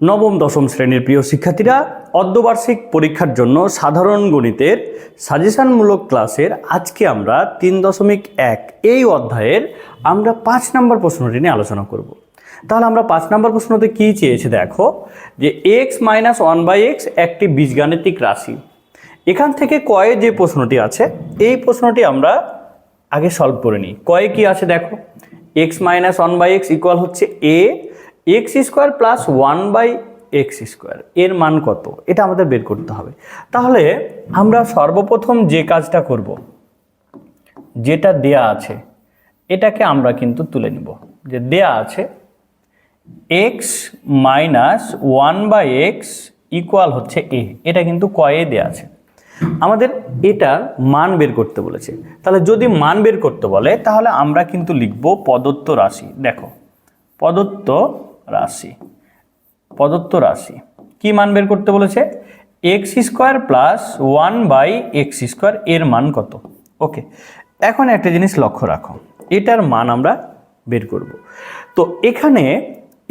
নবম, দশম শ্রেণির প্রিয় শিক্ষার্থীরা, অর্ধবার্ষিক পরীক্ষার জন্য সাধারণ গণিতের সাজেশনমূলক ক্লাসের আজকে আমরা তিন দশমিক এক এই অধ্যায়ের আমরা পাঁচ নম্বর প্রশ্নটি নিয়ে আলোচনা করব। তাহলে আমরা পাঁচ নম্বর প্রশ্নতে কী চেয়েছে দেখো, যে x minus one by x একটি বীজগাণিতিক রাশি। এখান থেকে কয়ে যে প্রশ্নটি আছে, এই প্রশ্নটি আমরা আগে সলভ করে নিই। কয়ে কি আছে দেখো? X minus one by x equal হচ্ছে a x square plus one by x square এর মান কত? এটা আমাদের বের করতে হবে। তাহলে আমরা সর্বপ্রথম যে কাজটা করব, যেটা দেয়া আছে, এটাকে আমরা কিন্তু তুলে নিব। যে দেয়া আছে x minus one by x equal হচ্ছে এ এটা কিন্তু কয়ে দেয়া আছে। আমাদের এটার মান বের করতে বলেছে। তাহলে যদি মান বের করতে বলে, তাহলে আমরা কিন্তু লিখব প্রদত্ত রাশি। দেখো প্রদত্ত রাশি, প্রদত্ত রাশি। কি মান বের করতে বলেছে? X square plus one by x square এর মান কত? ওকে এখন একটা জিনিস লক্ষ্য রাখো, এটার মান আমরা বের করব। তো এখানে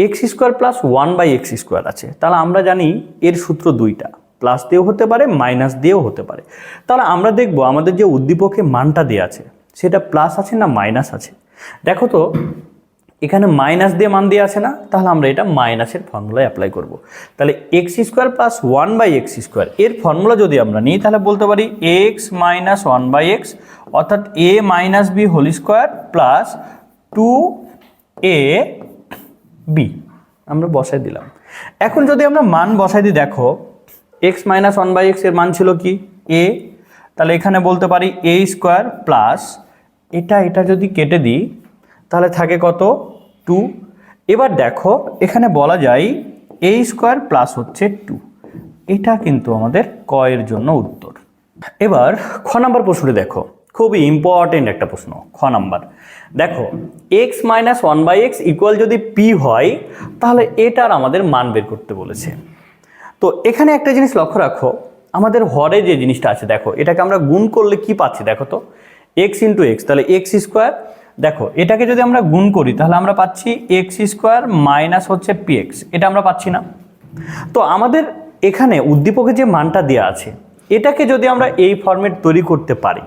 x square plus one by x square আছে, তাহলে আমরা জানি এর সূত্র দুইটা প্লাস দিয়েও হতে পারে মাইনাস দিয়েও হতে পারে। তাহলে আমরা দেখব আমাদের যে উদ্দীপকে মানটা দেওয়া আছে, সেটা প্লাস আছে না মাইনাস আছে? দেখো তো এখানে মাইনাস দিয়ে মান দিয়ে আছে না, তাহলে আমরা এটা মাইনাসের ফর্মুলায় অ্যাপ্লাই করব। তাহলে x square plus one by x square এর ফর্মুলা যদি আমরা নিই, তাহলে বলতে পারি x minus one by x অর্থাৎ a minus b whole square plus two a b আমরা বসাই দিলাম। এখন যদি আমরা মান বসাই দিই, দেখো এক্স মাইনাস ওয়ান বাই এক্সের মান ছিল কি? এ তাহলে এখানে বলতে পারি এ স্কোয়ার প্লাস এটা এটা যদি কেটে দিই, তাহলে থাকে কত? টু এবার দেখো, এখানে বলা যায় এ স্কোয়ার প্লাস হচ্ছে টু এটা কিন্তু আমাদের ক এর জন্য উত্তর। এবার খ নাম্বার প্রশ্নটি দেখো। খুবই ইম্পর্টেন্ট একটা প্রশ্ন, খ নাম্বার। দেখো x minus one by x equal যদি পি হয়, তাহলে এটার আমাদের মান বের করতে বলেছে। তো এখানে একটা জিনিস লক্ষ্য রাখো, আমাদের হরে যে জিনিসটা আছে, দেখো, এটাকে আমরা গুণ করলে কি পাচ্ছি, দেখো তো এক্স ইন্টু এক্স তাহলে এক্স স্কোয়ার দেখো, এটাকে যদি আমরা গুণ করি, তাহলে আমরা পাচ্ছি এক্স স্কোয়ার মাইনাস হচ্ছে পি এক্স এটা আমরা পাচ্ছি না। তো আমাদের এখানে উদ্দীপকে যে মানটা দেওয়া আছে, এটাকে যদি আমরা এই ফর্মেট তৈরি করতে পারি,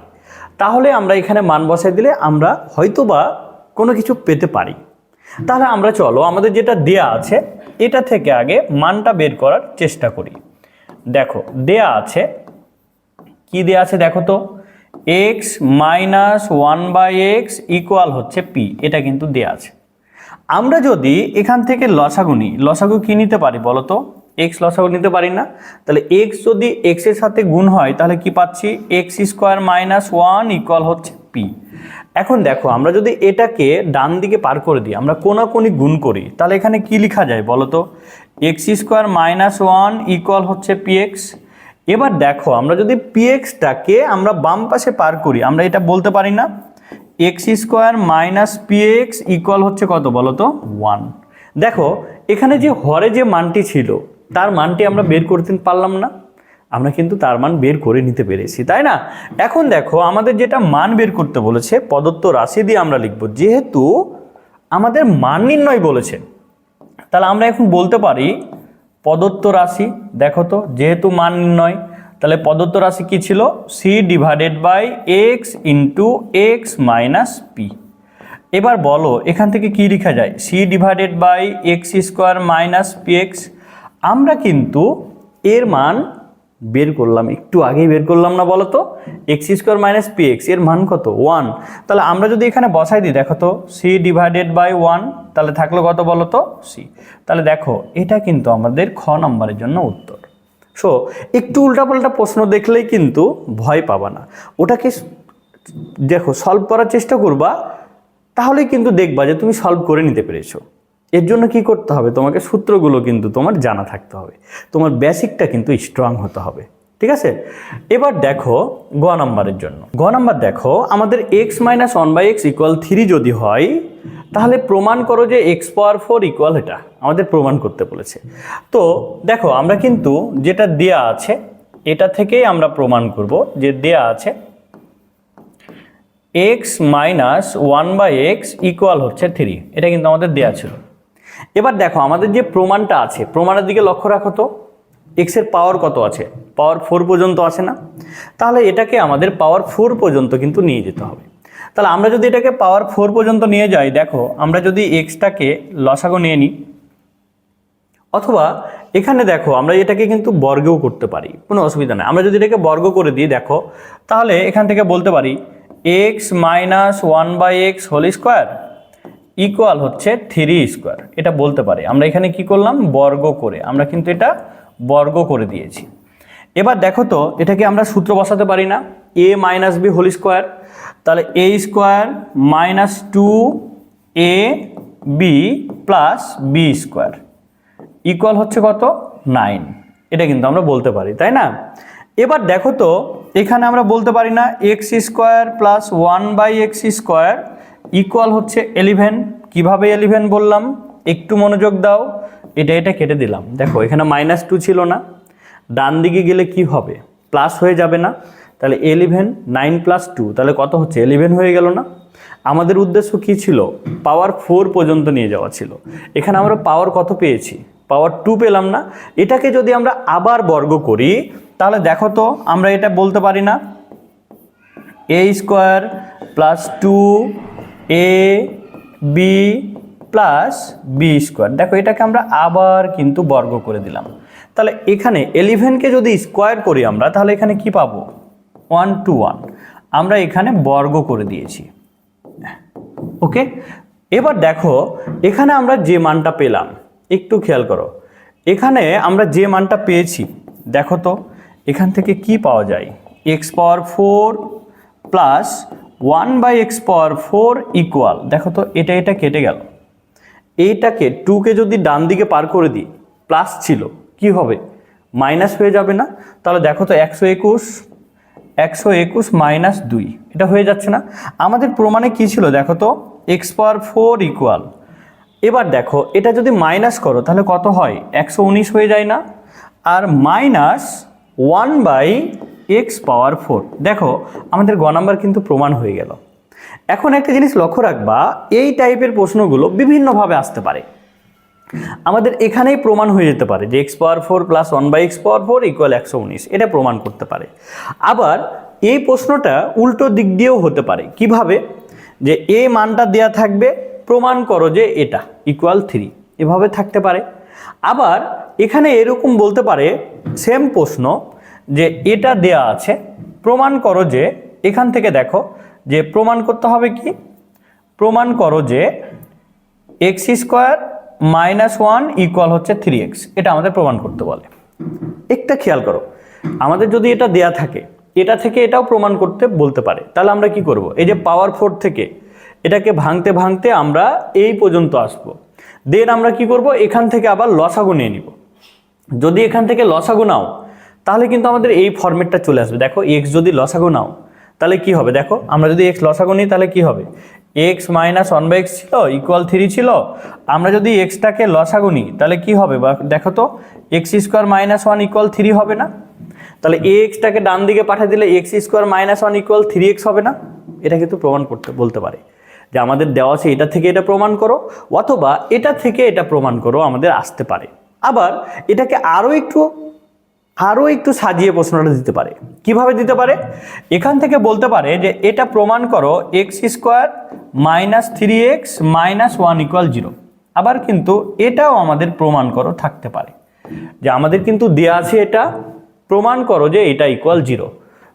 তাহলে আমরা এখানে মান বসাই দিলে আমরা হয়তোবা কোনো কিছু পেতে পারি। তাহলে আমরা চলো, আমাদের যেটা দেয়া আছে, এটা থেকে আগে মানটা বের করার চেষ্টা করি। দেখো, দেয়া আছে, কি দেয়া আছে দেখো তো? X minus one by x equal হচ্ছে পি এটা কিন্তু দেয়া আছে। আমরা যদি এখান থেকে লসাগু নিই, লসাগু কি নিতে পারি বলো তো? এক্স লসাগু নিতে পারি না? তাহলে এক্স যদি এক্সের সাথে গুণ হয়, তাহলে কি পাচ্ছি? X square minus one equal হচ্ছে পি এখন দেখো, আমরা যদি এটাকে ডান দিকে পার করে দিই, আমরা কোনাকুনি গুণ করি, তাহলে এখানে কি লেখা যায় বলো তো? X square minus one equal হচ্ছে পি এক্স এবার দেখো, আমরা যদি পিএক্সটাকে আমরা বাম পাশে পার করি, আমরা এটা বলতে পারি না? X square minus p x equal হচ্ছে কত বলো তো ওয়ান দেখো, এখানে যে হরে যে মানটি ছিল, তার মানটি আমরা বের করতে পারলাম না। আমরা কিন্তু তার মান বের করে নিতে পেরেছি, তাই না? এখন দেখো, আমাদের যেটা মান বের করতে বলেছে, প্রদত্ত রাশি দিয়ে আমরা লিখব। যেহেতু আমাদের মান নির্ণয় বলেছে, তাহলে আমরা এখন বলতে পারি প্রদত্ত রাশি, দেখো তো, যেহেতু মান নির্ণয়, তাহলে প্রদত্ত রাশি কি ছিল? C divided by x into x minus p এবার বলো, এখান থেকে কি লেখা যায়? C divided by x square minus p x আমরা কিন্তু এর মান বের করলাম, একটু আগেই বের করলাম না বলো তো? এক্স স্কোয়ার মাইনাস পি এক্সের মান কত? ওয়ান তাহলে আমরা যদি এখানে বসাই দিই, দেখো তো সি ডিভাইডেড বাই ওয়ান তাহলে থাকল কত বলো তো? সি তাহলে দেখো, এটা কিন্তু আমাদের খ নম্বরের জন্য উত্তর। সো একটু উল্টাপাল্টা প্রশ্ন দেখলেই কিন্তু ভয় পাবা না। ওটাকে দেখো সলভ করার চেষ্টা করবা, তাহলেই কিন্তু দেখবা যে তুমি সলভ করে নিতে পেরেছ। এর জন্য কি করতে হবে? তোমাকে সূত্রগুলো কিন্তু তোমার জানা থাকতে হবে। তোমার বেসিকটা কিন্তু স্ট্রং হতে হবে। ঠিক আছে? এবার দেখো গ নাম্বারের জন্য। গ নাম্বার দেখো, আমাদের x minus one by x equal three যদি হয়, তাহলে প্রমাণ করো যে এক্স পাওয়ার ফোর ইকুয়াল এটা। আমাদের প্রমাণ করতে বলেছে। তো দেখো, আমরা কিন্তু যেটা দেয়া আছে, এটা থেকেই আমরা প্রমাণ করব যে দেয়া আছে x minus one by x equal হচ্ছে থ্রি এটা কিন্তু আমাদের দেয়া ছিল। এবার দেখো, আমাদের যে প্রমাণটা আছে, প্রমাণের দিকে লক্ষ্য রাখো তো এক্সের পাওয়ার কত আছে? পাওয়ার ফোর পর্যন্ত আছে না? তাহলে এটাকে আমাদের পাওয়ার ফোর পর্যন্ত কিন্তু নিয়ে যেতে হবে। তাহলে আমরা যদি এটাকে পাওয়ার ফোর পর্যন্ত নিয়ে যাই, দেখো, আমরা যদি এক্সটাকে লসাগো নিয়ে নিই, অথবা এখানে দেখো, আমরা এটাকে কিন্তু বর্গও করতে পারি, কোনো অসুবিধা নেই। আমরা যদি এটাকে বর্গ করে দিই, দেখো, তাহলে এখান থেকে বলতে পারি x minus one by x whole square equal হচ্ছে থ্রি স্কোয়ার এটা বলতে পারি। আমরা এখানে কি করলাম? বর্গ করে। আমরা কিন্তু এটা বর্গ করে দিয়েছি। এবার দেখো তো, এটাকে আমরা সূত্র বসাতে পারি না। A minus b whole square তাহলে a square minus two a b plus b square equal হচ্ছে কত? নাইন এটা কিন্তু আমরা বলতে পারি, তাই না? এবার দেখো তো, এখানে আমরা বলতে পারি না x square plus one by x square equal হচ্ছে এলিভেন কীভাবে এলিভেন বললাম? একটু মনোযোগ দাও। এটা এটা কেটে দিলাম। দেখো, এখানে মাইনাস টু ছিল না। ডান দিকে গেলে কি হবে? প্লাস হয়ে যাবে না। তাহলে এলিভেন নাইন প্লাস টু তাহলে কত হচ্ছে? এলিভেন হয়ে গেল না। আমাদের উদ্দেশ্য কি ছিল? পাওয়ার ফোর পর্যন্ত নিয়ে যাওয়া ছিল। এখানে আমরা পাওয়ার কত পেয়েছি? পাওয়ার টু পেলাম না। এটাকে যদি আমরা আবার বর্গ করি, তাহলে দেখো তো, আমরা এটা বলতে পারি না। A square plus two a b plus b square দেখো, এটাকে আমরা আবার কিন্তু বর্গ করে দিলাম। তাহলে এখানে এলিভেনকে যদি স্কোয়ার করি আমরা, তাহলে এখানে কি পাবো? ওয়ান টু ওয়ান আমরা এখানে বর্গ করে দিয়েছি। ওকে? এবার দেখো, এখানে আমরা যে মানটা পেলাম, একটু খেয়াল করো। এখানে আমরা যে মানটা পেয়েছি, দেখো তো, এখান থেকে কি পাওয়া যায়? X power four plus one by x power four equal দেখো তো, এটা এটা কেটে গেল। এইটাকে টুকে যদি ডান দিকে পার করে দিই প্লাস ছিল, কি হবে? মাইনাস হয়ে যাবে না। তাহলে দেখো তো, একশো একুশ একশো একুশ মাইনাস দুই। এটা হয়ে যাচ্ছে না। আমাদের প্রমাণে কি ছিল? দেখো তো, এক্স পাওয়ার ফোর ইকুয়াল এবার দেখো, এটা যদি মাইনাস করো, তাহলে কত হয়? একশো উনিশ হয়ে যায় না। আর minus one by x power four দেখো, আমাদের গ নাম্বার কিন্তু প্রমাণ হয়ে গেল। এখন একটা জিনিস লক্ষ্য রাখবা, এই টাইপের প্রশ্নগুলো বিভিন্নভাবে আসতে পারে। আমাদের এখানেই প্রমাণ হয়ে যেতে পারে যে x power four plus one by x power four equal একশো উনিশ। এটা প্রমাণ করতে পারে। আবার এই প্রশ্নটা উল্টো দিক দিয়েও হতে পারে। কীভাবে? যে এ মানটা দেয়া থাকবে, প্রমাণ করো যে এটা ইকুয়াল থ্রি এভাবে থাকতে পারে। আবার এখানে এরকম বলতে পারে সেম প্রশ্ন যে এটা দেয়া আছে, প্রমাণ করো যে, এখান থেকে দেখো যে প্রমাণ করতে হবে কি? প্রমাণ করো যে x square minus one equal হচ্ছে থ্রি এক্স এটা আমাদের প্রমাণ করতে বলে। একটা খেয়াল করো, আমাদের যদি এটা দেয়া থাকে, এটা থেকে এটাও প্রমাণ করতে বলতে পারে। তাহলে আমরা কি করব? এই যে পাওয়ার ফোর থেকে, এটাকে ভাঙতে ভাঙতে আমরা এই পর্যন্ত আসব। দেন আমরা কি করব? এখান থেকে আবার লসাগু নিয়ে নিব। যদি এখান থেকে লসাগু নাও তাহলে কিন্তু আমাদের এই ফর্মেটটা চলে আসবে। দেখো এক্স যদি লসাগু নাও, তাহলে কি হবে? দেখো, আমরা যদি এক্স লসাগু নিই, তাহলে কি হবে? X minus one by x ছিল ইকুয়াল থ্রি ছিল। আমরা যদি এক্সটাকে লসাগু নিই, তাহলে কি হবে? বা দেখো তো x square minus one equal three হবে না? তাহলে এ এক্সটাকে ডান দিকে পাঠিয়ে দিলে x square minus one equal three x হবে না? এটা কিন্তু প্রমাণ করতে, বলতে পারে। যে আমাদের দেওয়া আছে, এটা থেকে এটা প্রমাণ করো, অথবা এটা থেকে এটা প্রমাণ করো, আমাদের আসতে পারে। আবার এটাকে আরও একটু আরও একটু সাজিয়ে প্রশ্নটা দিতে পারে। কীভাবে দিতে পারে? এখান থেকে বলতে পারে যে এটা প্রমাণ করো x square minus three x minus one equal zero আবার কিন্তু এটাও আমাদের প্রমাণ করো থাকতে পারে। যে আমাদের কিন্তু দেয়া আছে এটা, প্রমাণ করো যে এটা ইকুয়াল জিরো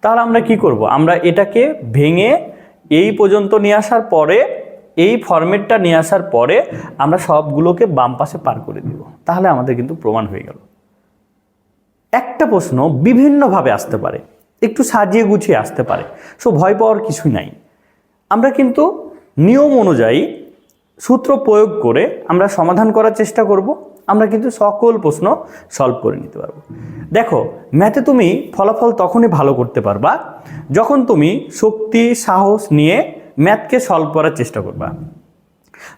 তাহলে আমরা কি করব? আমরা এটাকে ভেঙে এই পর্যন্ত নিয়ে আসার পরে, এই ফরম্যাটটা নিয়ে আসার পরে আমরা সবগুলোকে বাম পাশে পার করে দিব। তাহলে আমাদের কিন্তু প্রমাণ হয়ে গেল। একটা প্রশ্ন বিভিন্নভাবে আসতে পারে। একটু সাজিয়ে গুছিয়ে আসতে পারে। সো ভয় পাওয়ার কিছুই নাই। আমরা কিন্তু নিয়ম অনুযায়ী সূত্র প্রয়োগ করে আমরা সমাধান করার চেষ্টা করব। আমরা কিন্তু সকল প্রশ্ন সলভ করে নিতে পারব। দেখো ম্যাথে তুমি ফলাফল তখনই ভালো করতে পারবা যখন তুমি শক্তি, সাহস নিয়ে ম্যাথকে সলভ করার চেষ্টা করবা।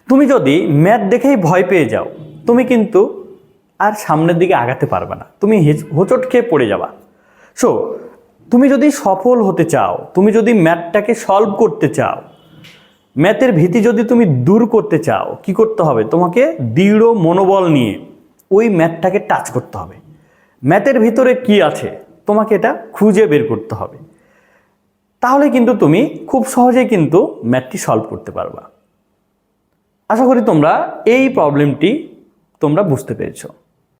তুমি যদি ম্যাথ দেখেই ভয় পেয়ে যাও, তুমি কিন্তু আর সামনের দিকে আগাতে পারবে না। তুমি হেচ- হোঁচট খেয়ে পড়ে যাবা। সো তুমি যদি সফল হতে চাও, তুমি যদি ম্যাথটাকে সলভ করতে চাও, ম্যাথের ভীতি যদি তুমি দূর করতে চাও, কি করতে হবে? তোমাকে দৃঢ় মনোবল নিয়ে ওই ম্যাথটাকে টাচ করতে হবে। ম্যাথের ভিতরে কি আছে? তোমাকে এটা খুঁজে বের করতে হবে। তাহলে কিন্তু তুমি খুব সহজেই কিন্তু ম্যাথটি সলভ করতে পারবা। আশা করি তোমরা এই প্রবলেমটি তোমরা বুঝতে পেরেছ।